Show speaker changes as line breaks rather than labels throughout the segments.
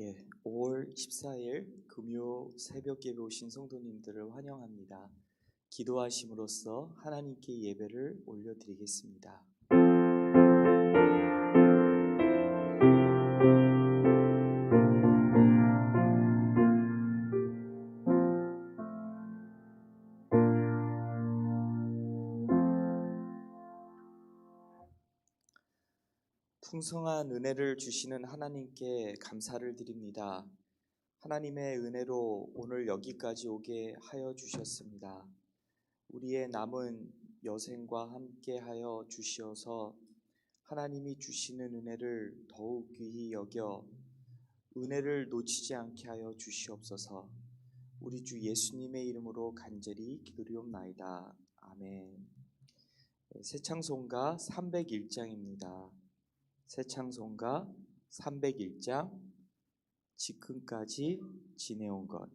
예, 5월 14일 금요 새벽 예배 오신 성도님들을 환영합니다. 기도하심으로써 하나님께 예배를 올려드리겠습니다. 풍성한 은혜를 주시는 하나님께 감사를 드립니다. 하나님의 은혜로 오늘 여기까지 오게 하여 주셨습니다. 우리의 남은 여생과 함께 하여 주시어서 하나님이 주시는 은혜를 더욱 귀히 여겨 은혜를 놓치지 않게 하여 주시옵소서. 우리 주 예수님의 이름으로 간절히 기도리옵나이다. 아멘. 새 창송가 301장입니다. 새 창송가 301장 지금까지 지내온 것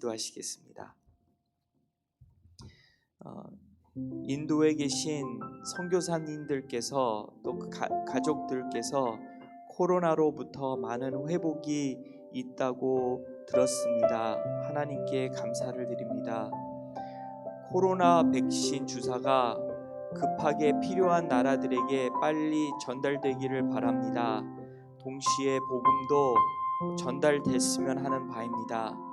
기도하시겠습니다 어, 인도에 계신 선교사님들께서 또그 가족들께서 코로나로부터 많은 회복이 있다고 들었습니다. 하나님께 감사를 드립니다. 코로나 백신 주사가 급하게 필요한 나라들에게 빨리 전달되기를 바랍니다. 동시에 복음도 전달됐으면 하는 바입니다.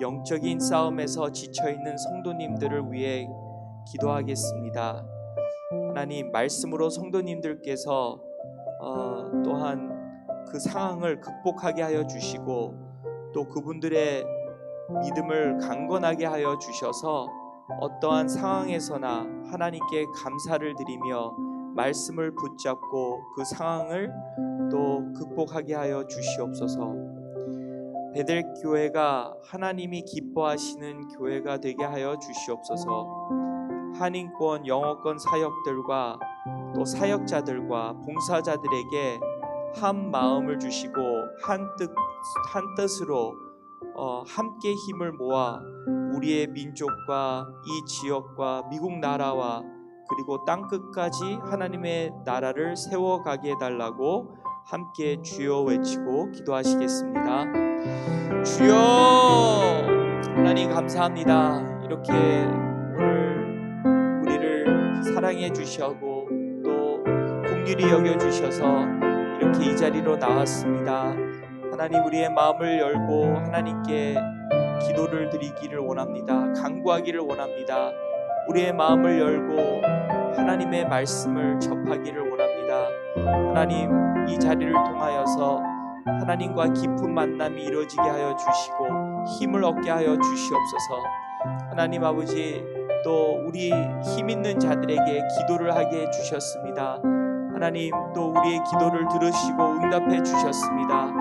영적인 싸움에서 지쳐 있는 성도님들을 위해 기도하겠습니다. 하나님 말씀으로 성도님들께서 어, 또한 그 상황을 극복하게 하여 주시고 또 그분들의 믿음을 강건하게 하여 주셔서 어떠한 상황에서나 하나님께 감사를 드리며 말씀을 붙잡고 그 상황을 또 극복하게 하여 주시옵소서. 베델 교회가 하나님이 기뻐하시는 교회가 되게 하여 주시옵소서. 한인권 영어권 사역들과 또 사역자들과 봉사자들에게 한 마음을 주시고 한뜻 한 뜻으로 어, 함께 힘을 모아 우리의 민족과 이 지역과 미국 나라와 그리고 땅 끝까지 하나님의 나라를 세워가게 해달라고 함께 주여 외치고 기도하시겠습니다. 주여 하나님 감사합니다. 이렇게 오늘 우리를 사랑해 주시고 또 긍휼히 여겨 주셔서 이렇게 이 자리로 나왔습니다. 하나님 우리의 마음을 열고 하나님께 기도를 드리기를 원합니다. 간구하기를 원합니다. 우리의 마음을 열고 하나님의 말씀을 접하기를 원합니다. 하나님 이 자리를 통하여서 하나님과 깊은 만남이 이루어지게 하여 주시고 힘을 얻게 하여 주시옵소서. 하나님 아버지 또 우리 힘 있는 자들에게 기도를 하게 해 주셨습니다. 하나님 또 우리의 기도를 들으시고 응답해 주셨습니다.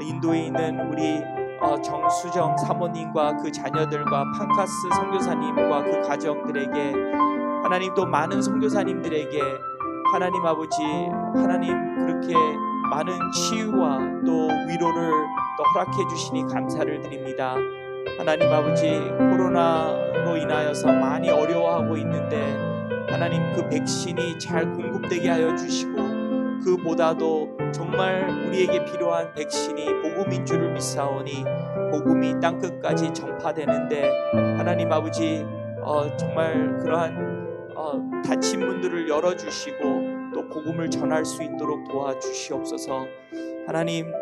인도에 있는 우리 어, 정수정 사모님과 그 자녀들과 판카스 선교사님과 그 가정들에게 하나님 또 많은 선교사님들에게 하나님 아버지 하나님 그렇게 많은 치유와 또 위로를 또 허락해 주시니 감사를 드립니다. 하나님 아버지 코로나로 인하여서 많이 어려워하고 있는데 하나님 그 백신이 잘 공급되게 하여 주시고 그보다도 정말 우리에게 필요한 백신이 복음인 줄을 믿사오니 복음이 땅 끝까지 전파되는데 하나님 아버지 어, 정말 그러한 어, 다친 문들을 열어 주시고 또 복음을 전할 수 있도록 도와주시옵소서. 하나님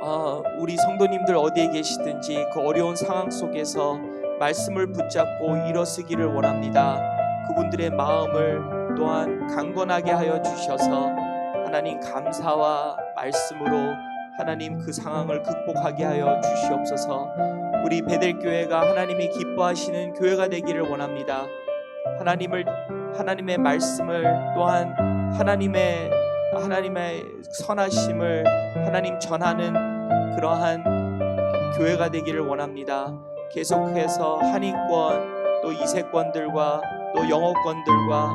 어, 우리 성도님들 어디에 계시든지 그 어려운 상황 속에서 말씀을 붙잡고 일어서기를 원합니다. 그분들의 마음을 또한 강건하게 하여 주셔서 하나님 감사와 말씀으로 하나님 그 상황을 극복하게 하여 주시옵소서. 우리 베델 교회가 하나님이 기뻐하시는 교회가 되기를 원합니다. 하나님을 하나님의 말씀을 또한 하나님의 하나님의 선하심을 하나님 전하는 그러한 교회가 되기를 원합니다. 계속해서 한인권 또 이세권들과 또 영어권들과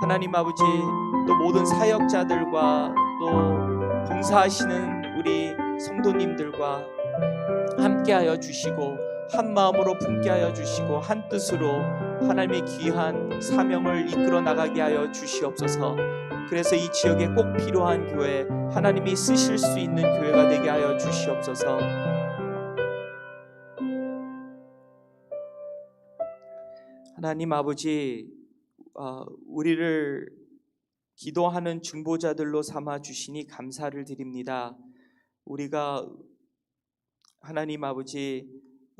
하나님 아버지 또 모든 사역자들과 또 봉사하시는 우리 성도님들과 함께하여 주시고 한 마음으로 품게하여 주시고 한 뜻으로 하나님의 귀한 사명을 이끌어 나가게 하여 주시옵소서. 그래서 이 지역에 꼭 필요한 교회, 하나님이 쓰실 수 있는 교회가 되게 하여 주시옵소서. 하나님 아버지, 어, 우리를 기도하는 중보자들로 삼아 주시니 감사를 드립니다. 우리가 하나님 아버지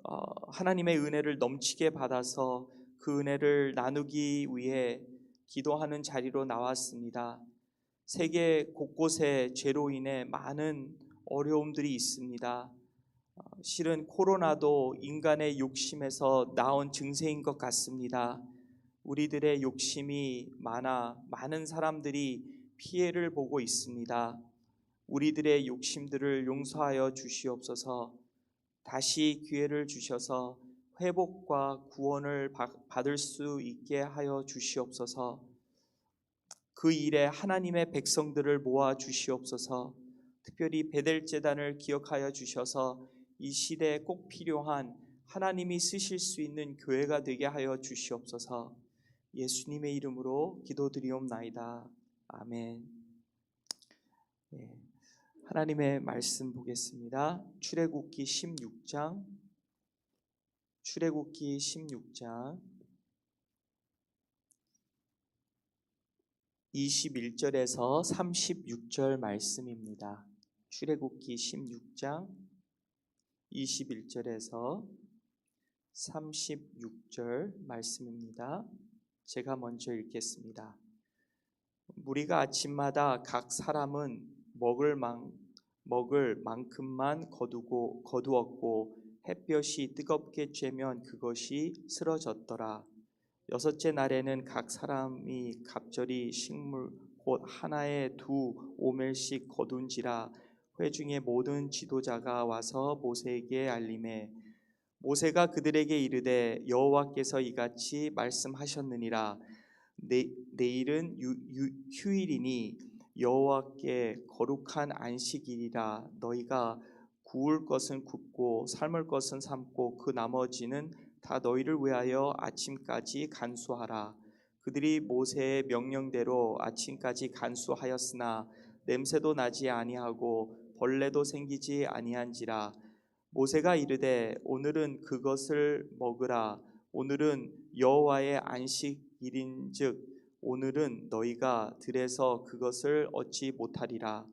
어, 하나님의 은혜를 넘치게 받아서 그 은혜를 나누기 위해 기도하는 자리로 나왔습니다. 세계 곳곳에 죄로 인해 많은 어려움들이 있습니다. 어, 실은 코로나도 인간의 욕심에서 나온 증세인 것 같습니다. 우리들의 욕심이 많아 많은 사람들이 피해를 보고 있습니다. 우리들의 욕심들을 용서하여 주시옵소서. 다시 기회를 주셔서 회복과 구원을 받을 수 있게 하여 주시옵소서. 그 일에 하나님의 백성들을 모아 주시옵소서. 특별히 베델 재단을 기억하여 주셔서 이 시대에 꼭 필요한 하나님이 쓰실 수 있는 교회가 되게 하여 주시옵소서. 예수님의 이름으로 기도드리옵나이다. 아멘. 네. 하나님의 말씀 보겠습니다. 출애굽기 16장 출애굽기 16장 21절에서 36절 말씀입니다. 출애굽기 16장 21절에서 36절 말씀입니다. 제가 먼저 읽겠습니다. 무리가 아침마다 각 사람은 먹을 만 먹을 만큼만 거두고 거두었고 햇볕이 뜨겁게 쬐면 그것이 쓰러졌더라. 여섯째 날에는 각 사람이 갑절이 식물 곧 하나에 두 오멜씩 거둔지라 회중의 모든 지도자가 와서 모세에게 알림해 모세가 그들에게 이르되 여호와께서 이같이 말씀하셨느니라 내, 내일은 유, 유, 휴일이니 여호와께 거룩한 안식일이라 너희가 구울 것은 굽고 삶을 것은 삶고 그 나머지는 다 너희를 위하여 아침까지 간수하라. 그들이 모세의 명령대로 아침까지 간수하였으나 냄새도 나지 아니하고 벌레도 생기지 아니한지라. 모세가 이르되 오늘은 그것을 먹으라. 오늘은 여호와의 안식일인즉 오늘은 너희가 들에서 그것을 얻지 못하리라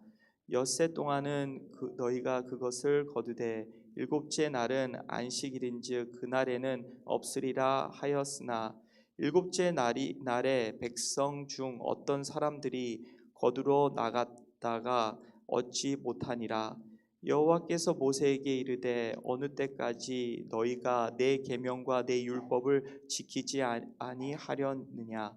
엿새 동안은 그 너희가 그것을 거두되 일곱째 날은 안식일인즉 그날에는 없으리라 하였으나 일곱째 날이 날에 백성 중 어떤 사람들이 거두러 나갔다가 얻지 못하니라. 여호와께서 모세에게 이르되 어느 때까지 너희가 내 계명과 내 율법을 지키지 아- 아니하려느냐?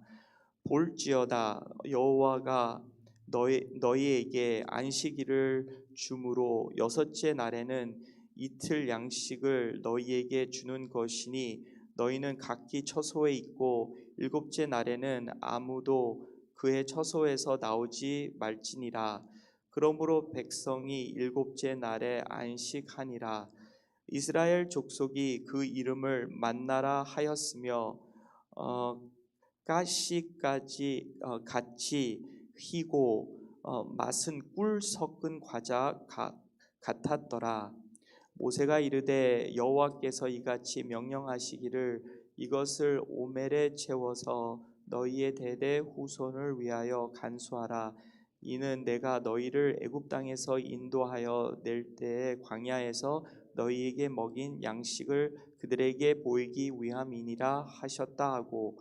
볼지어다. 여호와가 너희 너희에게 안식일을 주므로 여섯째 날에는 이틀 양식을 너희에게 주는 것이니 너희는 각기 처소에 있고 일곱째 날에는 아무도 그의 처소에서 나오지 말지니라. 그러므로 백성이 일곱째 날에 안식하니라. 이스라엘 족속이 그 이름을 만나라 하였으며 어, 가시까지 어, 같이 희고 어, 맛은 꿀 섞은 과자 가- 같았더라. 모세가 이르되 여호와께서 이같이 명령하시기를 이것을 오멜에 채워서 너희의 대대 후손을 위하여 간수하라. 이는 내가 너희를 애굽 땅에서 인도하여 낼 때에 광야에서 너희에게 먹인 양식을 그들에게 보이기 위함이니라 하셨다 하고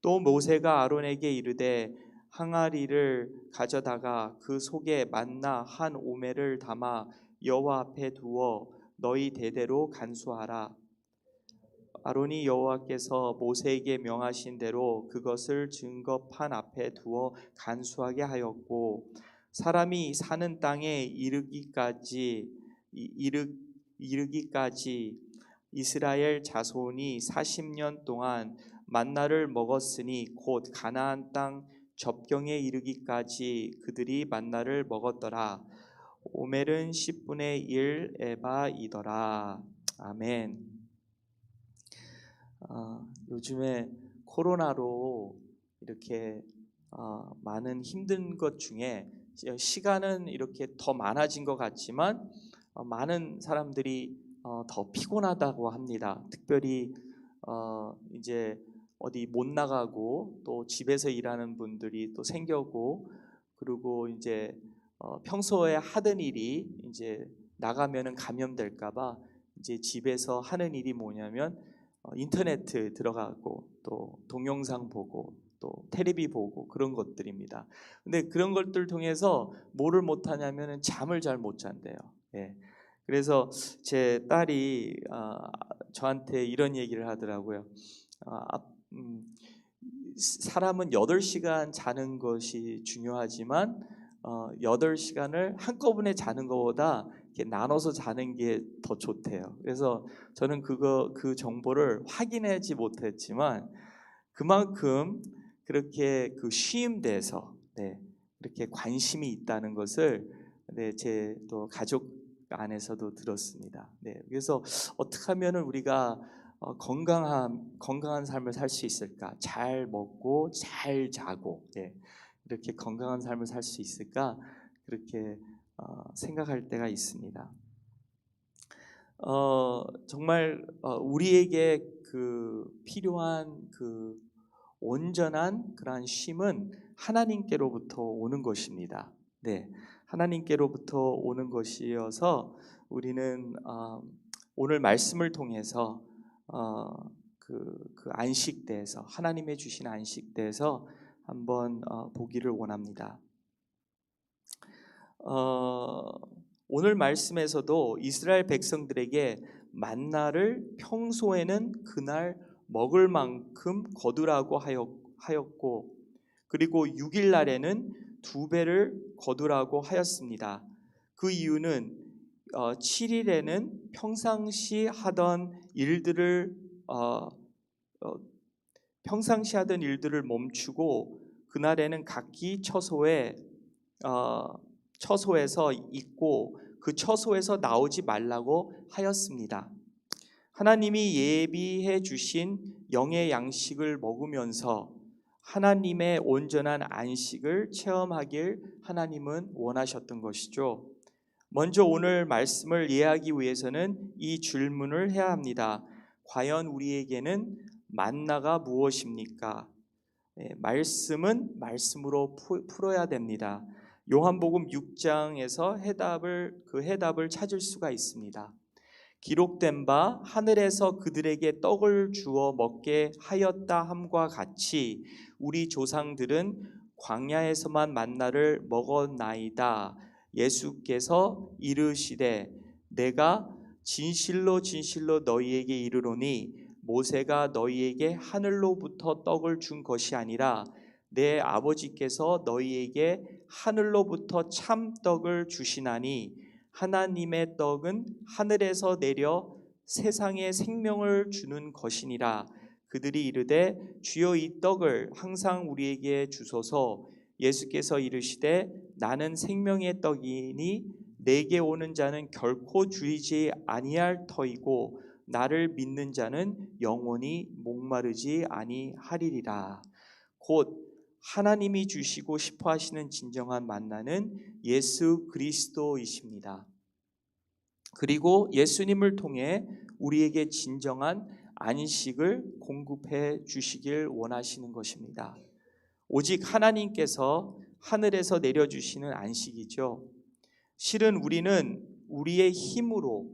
또 모세가 아론에게 이르되 항아리를 가져다가 그 속에 만나 한 오멜을 담아 여호와 앞에 두어 너희 대대로 간수하라. 아론이 여호와께서 모세에게 명하신 대로 그것을 증거판 앞에 두어 간수하게 하였고 사람이 사는 땅에 이르기까지 이- 이르 이르기까지 이스라엘 자손이 40년 동안 만나를 먹었으니 곧 가나안 땅 접경에 이르기까지 그들이 만나를 먹었더라. 오멜은 10분의 1 에바이더라. 아멘. 아, 요즘에 코로나로 이렇게 아, 많은 힘든 것 중에 시간은 이렇게 더 많아진 것 같지만 어, 많은 사람들이 어, 더 피곤하다고 합니다. 특별히 어, 이제 어디 못 나가고 또 집에서 일하는 분들이 또 생겼고 그리고 이제 어, 평소에 하던 일이 이제 나가면은 감염될까봐 이제 집에서 하는 일이 뭐냐면 어, 인터네트 들어가고 또 동영상 보고 또 테레비 보고 그런 것들입니다. 근데 그런 것들 통해서 뭐를 못 하냐면은 잠을 잘 못 잔대요. 예. 그래서 제 딸이 아, 저한테 이런 얘기를 하더라고요. 아, 아, 음, 사람은 8시간 자는 것이 중요하지만 어, 8시간을 한꺼번에 자는 것보다 이렇게 나눠서 자는 게 더 좋대요. 그래서 저는 그거 그 정보를 확인하지 못했지만 그만큼 그렇게 그 쉼돼서 네, 이렇게 관심이 있다는 것을 네, 제 또 가족 안에서도 들었습니다. 네, 그래서 어떻게 하면은 우리가 어, 건강한 건강한 삶을 살 수 있을까? 잘 먹고 잘 자고 예, 이렇게 건강한 삶을 살 수 있을까? 그렇게 어, 생각할 때가 있습니다. 어, 정말 어, 우리에게 그 필요한 그 온전한 그러한 쉼은 하나님께로부터 오는 것입니다. 네, 하나님께로부터 오는 것이어서 우리는 어, 오늘 말씀을 통해서 어, 그, 그 안식대에서 하나님의 주신 안식대에서 한번 어, 보기를 원합니다. 어, 오늘 말씀에서도 이스라엘 백성들에게 만나를 평소에는 그날 먹을 만큼 거두라고 하였고 그리고 6일 날에는 두 배를 거두라고 하였습니다. 그 이유는 어, 7일에는 평상시 하던 일들을 어, 어, 평상시 하던 일들을 멈추고 그날에는 각기 처소에 어, 처소에서 있고 그 처소에서 나오지 말라고 하였습니다. 하나님이 예비해 주신 영의 양식을 먹으면서 하나님의 온전한 안식을 체험하길 하나님은 원하셨던 것이죠. 먼저 오늘 말씀을 이해하기 위해서는 이 질문을 해야 합니다. 과연 우리에게는 만나가 무엇입니까? 예, 말씀은 말씀으로 푸- 풀어야 됩니다. 요한복음 6장에서 해답을 그 해답을 찾을 수가 있습니다. 기록된 바 하늘에서 그들에게 떡을 주어 먹게 하였다 함과 같이 우리 조상들은 광야에서만 만나를 먹었나이다. 예수께서 이르시되 내가 진실로 진실로 너희에게 이르노니 모세가 너희에게 하늘로부터 떡을 준 것이 아니라 내 아버지께서 너희에게 하늘로부터 참 떡을 주시나니 하나님의 떡은 하늘에서 내려 세상에 생명을 주는 것이니라. 그들이 이르되 주여 이 떡을 항상 우리에게 주소서 예수께서 이르시되 나는 생명의 떡이니 내게 오는 자는 결코 주이지 아니할 터이고 나를 믿는 자는 영원히 목마르지 아니하리리라 곧 하나님이 주시고 싶어 하시는 진정한 만나는 예수 그리스도이십니다. 그리고 예수님을 통해 우리에게 진정한 안식을 공급해 주시길 원하시는 것입니다. 오직 하나님께서 하늘에서 내려주시는 안식이죠. 실은 우리는 우리의 힘으로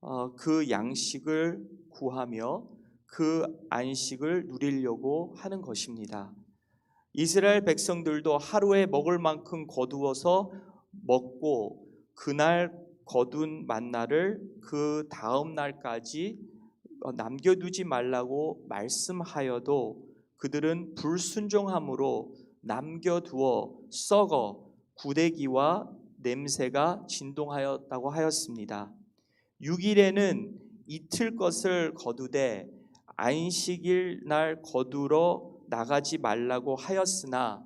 어, 그 양식을 구하며 그 안식을 누리려고 하는 것입니다. 이스라엘 백성들도 하루에 먹을 만큼 거두어서 먹고 그날 거둔 만나를 그 다음 날까지 어, 남겨두지 말라고 말씀하여도 그들은 불순종함으로 남겨두어 썩어 구데기와 냄새가 진동하였다고 하였습니다. 6일에는 이틀 것을 거두되 안식일 날 거두러 나가지 말라고 하였으나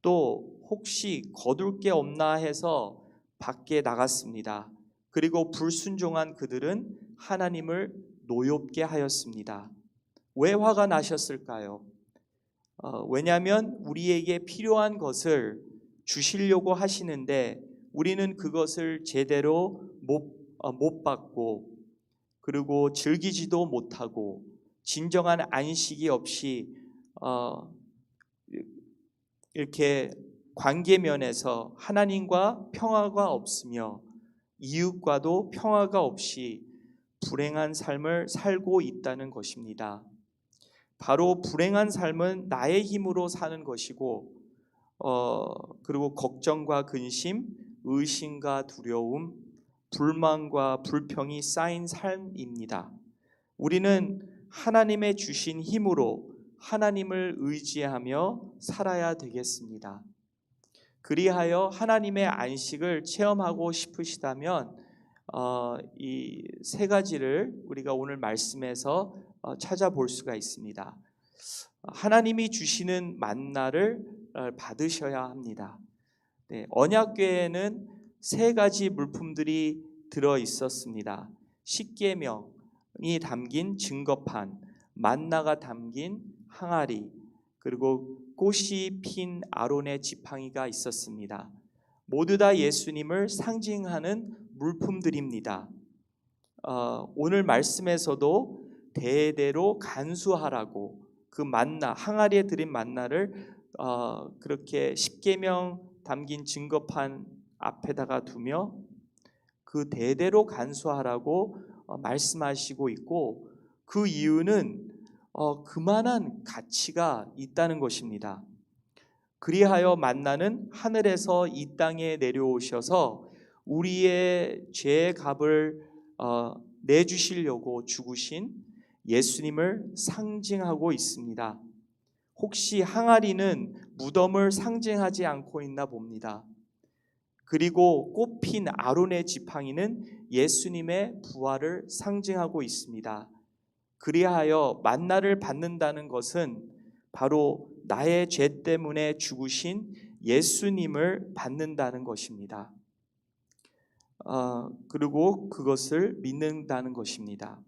또 혹시 거둘 게 없나 해서 밖에 나갔습니다. 그리고 불순종한 그들은 하나님을 노엽게 하였습니다. 왜 화가 나셨을까요? 어, 왜냐하면 우리에게 필요한 것을 주시려고 하시는데 우리는 그것을 제대로 못, 어, 못 받고 그리고 즐기지도 못하고 진정한 안식이 없이 어, 이렇게 관계 면에서 하나님과 평화가 없으며 이웃과도 평화가 없이 불행한 삶을 살고 있다는 것입니다. 바로 불행한 삶은 나의 힘으로 사는 것이고, 어, 그리고 걱정과 근심, 의심과 두려움, 불만과 불평이 쌓인 삶입니다. 우리는 하나님의 주신 힘으로 하나님을 의지하며 살아야 되겠습니다. 그리하여 하나님의 안식을 체험하고 싶으시다면 어, 이 세 가지를 우리가 오늘 말씀에서 어, 찾아볼 수가 있습니다. 하나님이 주시는 만나를 어, 받으셔야 합니다. 네, 언약궤에는 세 가지 물품들이 들어 있었습니다. 십계명이 담긴 증거판, 만나가 담긴 항아리, 그리고 꽃이 핀 아론의 지팡이가 있었습니다. 모두 다 예수님을 상징하는 물품들입니다. 어, 오늘 말씀에서도 대대로 간수하라고 그 만나 항아리에 들인 만나를 어, 그렇게 십계명 담긴 증거판 앞에다가 두며 그 대대로 간수하라고 어, 말씀하시고 있고 그 이유는 어, 그만한 가치가 있다는 것입니다. 그리하여 만나는 하늘에서 이 땅에 내려오셔서 우리의 죄의 값을 어, 내주시려고 죽으신 예수님을 상징하고 있습니다. 혹시 항아리는 무덤을 상징하지 않고 있나 봅니다. 그리고 꽃핀 아론의 지팡이는 예수님의 부활을 상징하고 있습니다. 그리하여 만나를 받는다는 것은 바로 나의 죄 때문에 죽으신 예수님을 받는다는 것입니다. 어, 그리고 그것을 믿는다는 것입니다.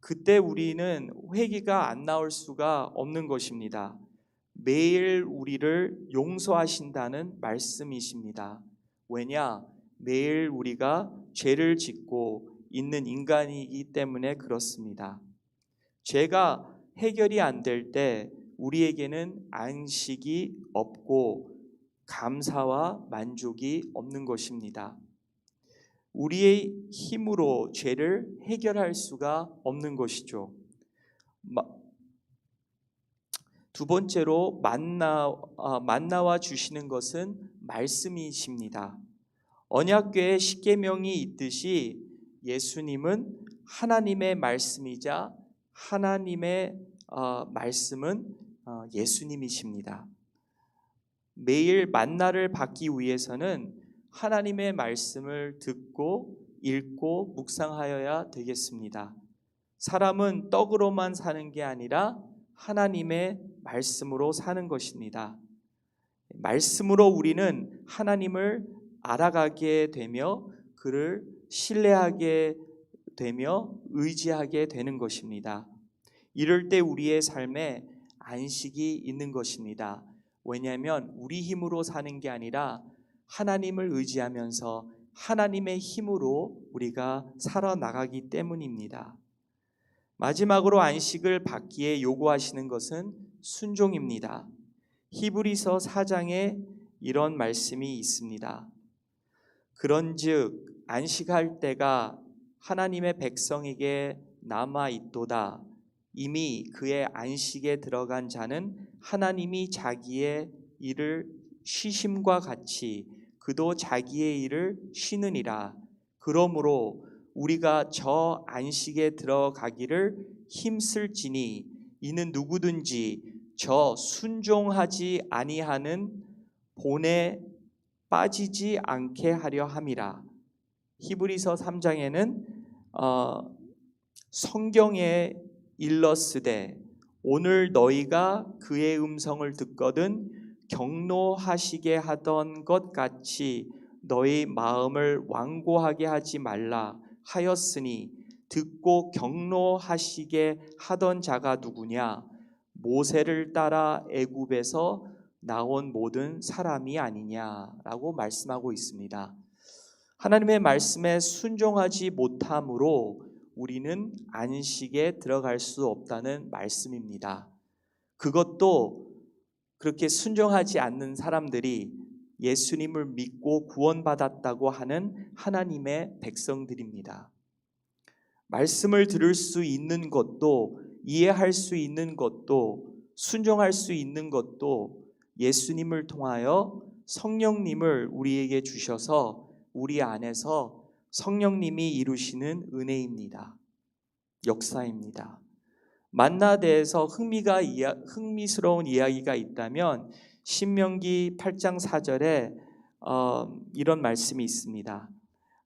그때 우리는 회개가 안 나올 수가 없는 것입니다. 매일 우리를 용서하신다는 말씀이십니다. 왜냐? 매일 우리가 죄를 짓고 있는 인간이기 때문에 그렇습니다. 죄가 해결이 안 될 때 우리에게는 안식이 없고 감사와 만족이 없는 것입니다. 우리의 힘으로 죄를 해결할 수가 없는 것이죠. 마- 두 번째로 만나 아, 만나와 주시는 것은 말씀이십니다. 언약궤에 십계명이 있듯이 예수님은 하나님의 말씀이자 하나님의 어, 말씀은 어, 예수님이십니다. 매일 만나를 받기 위해서는 하나님의 말씀을 듣고 읽고 묵상하여야 되겠습니다. 사람은 떡으로만 사는 게 아니라 하나님의 말씀으로 사는 것입니다. 말씀으로 우리는 하나님을 알아가게 되며 그를 신뢰하게 되며 의지하게 되는 것입니다. 이럴 때 우리의 삶에 안식이 있는 것입니다. 왜냐하면 우리 힘으로 사는 게 아니라 하나님을 의지하면서 하나님의 힘으로 우리가 살아나가기 때문입니다. 마지막으로 안식을 받기에 요구하시는 것은 순종입니다. 히브리서 4장에 이런 말씀이 있습니다. 그런즉 안식할 때가 하나님의 백성에게 남아 있도다. 이미 그의 안식에 들어간 자는 하나님이 자기의 일을 쉬심과 같이 그도 자기의 일을 쉬느니라. 그러므로 우리가 저 안식에 들어가기를 힘쓸지니 이는 누구든지 저 순종하지 아니하는 본에 빠지지 않게 하려 함이라. 히브리서 3장에는 어, 성경에 일러스되 오늘 너희가 그의 음성을 듣거든 경노하시게 하던 것 같이 너희 마음을 완고하게 하지 말라 하였으니 듣고 경노하시게 하던 자가 누구냐 모세를 따라 애굽에서 나온 모든 사람이 아니냐라고 말씀하고 있습니다. 하나님의 말씀에 순종하지 못함으로 우리는 안식에 들어갈 수 없다는 말씀입니다. 그것도 그렇게 순종하지 않는 사람들이 예수님을 믿고 구원받았다고 하는 하나님의 백성들입니다. 말씀을 들을 수 있는 것도 이해할 수 있는 것도 순종할 수 있는 것도 예수님을 통하여 성령님을 우리에게 주셔서 우리 안에서 성령님이 이루시는 은혜입니다. 역사입니다. 만나대에서 흥미가 이야, 흥미스러운 이야기가 있다면 신명기 8장 4절에 어, 이런 말씀이 있습니다.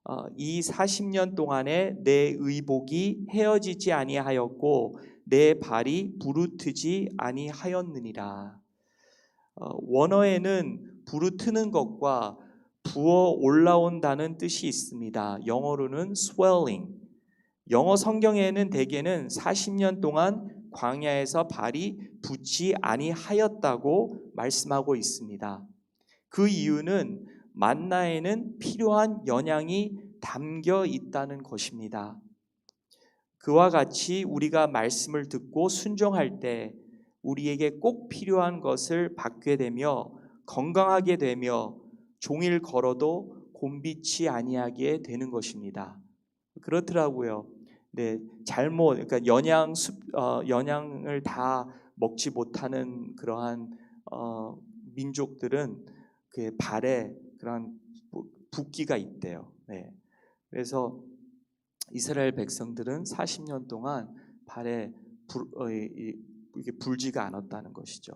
어, 이 40년 동안에 내 의복이 헤어지지 아니하였고 내 발이 부르트지 아니하였느니라. 어, 원어에는 부르트는 것과 부어 올라온다는 뜻이 있습니다. 영어로는 swelling. 영어 성경에는 대개는 40년 동안 광야에서 발이 붙지 아니하였다고 말씀하고 있습니다. 그 이유는 만나에는 필요한 영양이 담겨 있다는 것입니다. 그와 같이 우리가 말씀을 듣고 순종할 때 우리에게 꼭 필요한 것을 받게 되며 건강하게 되며 종일 걸어도 곤비치 아니하게 되는 것입니다. 그렇더라고요. 네, 잘못 그러니까 영양 습 어, 영양을 다 먹지 못하는 그러한 어, 민족들은 그 발에 그런 붓기가 있대요. 네. 그래서 이스라엘 백성들은 40년 동안 발에 불, 어, 이, 이게 불지가 않았다는 것이죠.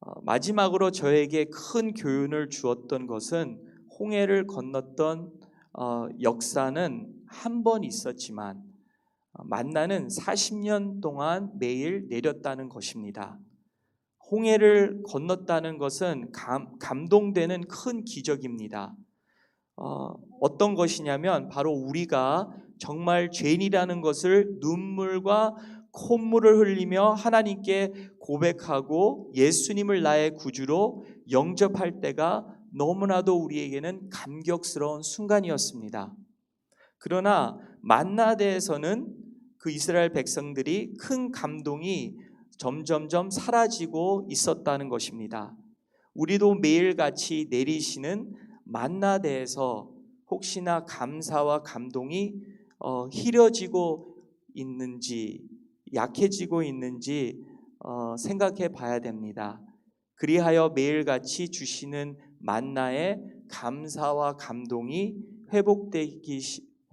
어, 마지막으로 저에게 큰 교훈을 주었던 것은 홍해를 건넜던 어, 역사는 한 번 있었지만 어, 만나는 40년 동안 매일 내렸다는 것입니다. 홍해를 건넜다는 것은 감, 감동되는 큰 기적입니다. 어, 어떤 것이냐면 바로 우리가 정말 죄인이라는 것을 눈물과 콧물을 흘리며 하나님께 고백하고 예수님을 나의 구주로 영접할 때가 너무나도 우리에게는 감격스러운 순간이었습니다. 그러나 만나대에서는 그 이스라엘 백성들이 큰 감동이 점점점 사라지고 있었다는 것입니다. 우리도 매일같이 내리시는 만나대에서 혹시나 감사와 감동이 어, 희려지고 있는지 약해지고 있는지 어, 생각해 봐야 됩니다. 그리하여 매일같이 주시는 만나의 감사와 감동이 회복되기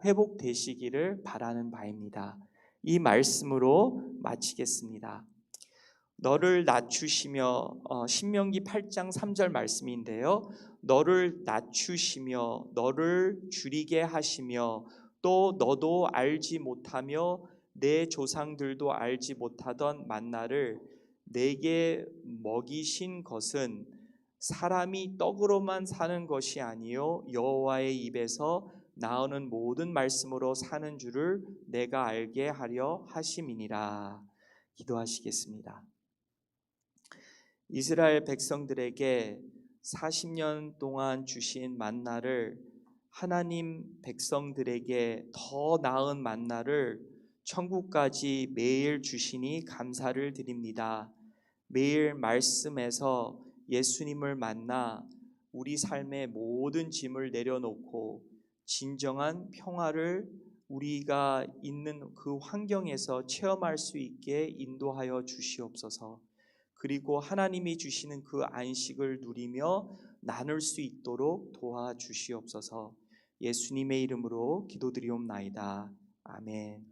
회복되시기를 바라는 바입니다. 이 말씀으로 마치겠습니다. 너를 낮추시며 어, 신명기 8장 3절 말씀인데요. 너를 낮추시며 너를 줄이게 하시며 또 너도 알지 못하며 내 조상들도 알지 못하던 만나를 내게 먹이신 것은 사람이 떡으로만 사는 것이 아니요 여호와의 입에서 나오는 모든 말씀으로 사는 줄을 내가 알게 하려 하심이니라. 기도하시겠습니다. 이스라엘 백성들에게 40년 동안 주신 만나를 하나님 백성들에게 더 나은 만나를 천국까지 매일 주시니 감사를 드립니다. 매일 말씀에서 예수님을 만나 우리 삶의 모든 짐을 내려놓고 진정한 평화를 우리가 있는 그 환경에서 체험할 수 있게 인도하여 주시옵소서. 그리고 하나님이 주시는 그 안식을 누리며 나눌 수 있도록 도와 주시옵소서. 예수님의 이름으로 기도드리옵나이다. 아멘.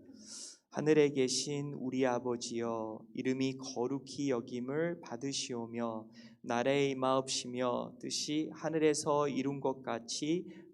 하늘에 계신 우리 아버지여 이름이 거룩히 여김을 받으시오며 나라의 임하옵시며 뜻이 하늘에서 이룬 것 같이